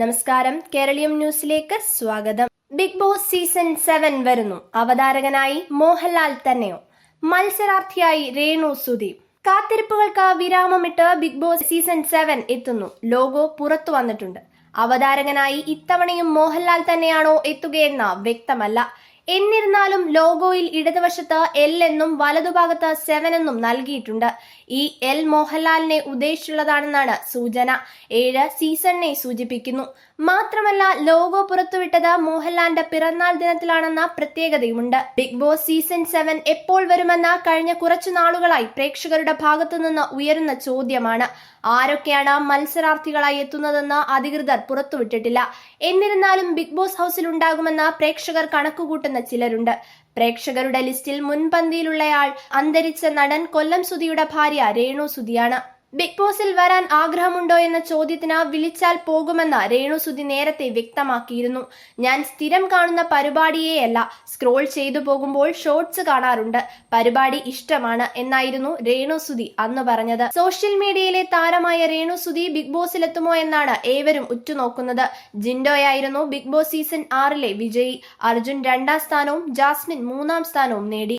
നമസ്കാരം. കേരളീയം ന്യൂസിലേക്ക് സ്വാഗതം. ബിഗ് ബോസ് സീസൺ സെവൻ വരുന്നു. അവതാരകനായി മോഹൻലാൽ തന്നെയോ? മത്സരാർത്ഥിയായി രേണു സുദീപ്. കാത്തിരിപ്പുകൾക്ക് വിരാമമിട്ട് ബിഗ് ബോസ് സീസൺ സെവൻ എത്തുന്നു. ലോഗോ പുറത്തു വന്നിട്ടുണ്ട്. അവതാരകനായി ഇത്തവണയും മോഹൻലാൽ തന്നെയാണോ എത്തുകയെന്ന വ്യക്തമല്ല. എന്നിരുന്നാലും ലോഗോയിൽ ഇടതുവശത്ത് എൽ എന്നും വലതുഭാഗത്ത് സെവൻ എന്നും നൽകിയിട്ടുണ്ട്. ഈ എൽ മോഹൻലാലിനെ ഉദ്ദേശിച്ചുള്ളതാണെന്നാണ് സൂചന. ഏഴ് സീസണിനെ സൂചിപ്പിക്കുന്നു. മാത്രമല്ല ലോഗോ പുറത്തുവിട്ടത് മോഹൻലാലിന്റെ പിറന്നാൾ ദിനത്തിലാണെന്ന പ്രത്യേകതയുമുണ്ട്. ബിഗ് ബോസ് സീസൺ സെവൻ എപ്പോൾ വരുമെന്ന കഴിഞ്ഞ കുറച്ചു നാളുകളായി പ്രേക്ഷകരുടെ ഭാഗത്തു നിന്ന് ഉയരുന്ന ചോദ്യമാണ്. ആരൊക്കെയാണ് മത്സരാർത്ഥികളായി എത്തുന്നതെന്ന് അധികൃതർ പുറത്തുവിട്ടിട്ടില്ല. എന്നിരുന്നാലും ബിഗ് ബോസ് ഹൗസിൽ ഉണ്ടാകുമെന്ന് പ്രേക്ഷകർ കണക്കുകൂട്ടുന്ന ചിലരുണ്ട്. പ്രേക്ഷകരുടെ ലിസ്റ്റിൽ മുൻപന്തിയിലുള്ളയാൾ അന്തരിച്ച നടൻ കൊല്ലം സുധിയുടെ ഭാര്യ രേണു സുധിയാണ്. ബിഗ് ബോസിൽ വരാൻ ആഗ്രഹമുണ്ടോ എന്ന ചോദ്യത്തിന് വിളിച്ചാൽ പോകുമെന്ന് രേണുസുതി നേരത്തെ വ്യക്തമാക്കിയിരുന്നു. ഞാൻ സ്ഥിരം കാണുന്ന പരിപാടിയെയല്ല സ്ക്രോൾ ചെയ്തു പോകുമ്പോൾ ഷോർട്സ് കാണാറുണ്ട്. പരിപാടി ഇഷ്ടമാണ് എന്നായിരുന്നു രേണുസുതി അന്ന് പറഞ്ഞത്. സോഷ്യൽ മീഡിയയിലെ താരമായ രേണുസുതി ബിഗ് ബോസിലെത്തുമോ എന്നാണ് ഏവരും ഉറ്റുനോക്കുന്നത്. ജിൻഡോയായിരുന്നു ബിഗ് ബോസ് സീസൺ ആറിലെ വിജയി. അർജുൻ രണ്ടാം സ്ഥാനവും ജാസ്മിൻ മൂന്നാം സ്ഥാനവും നേടി.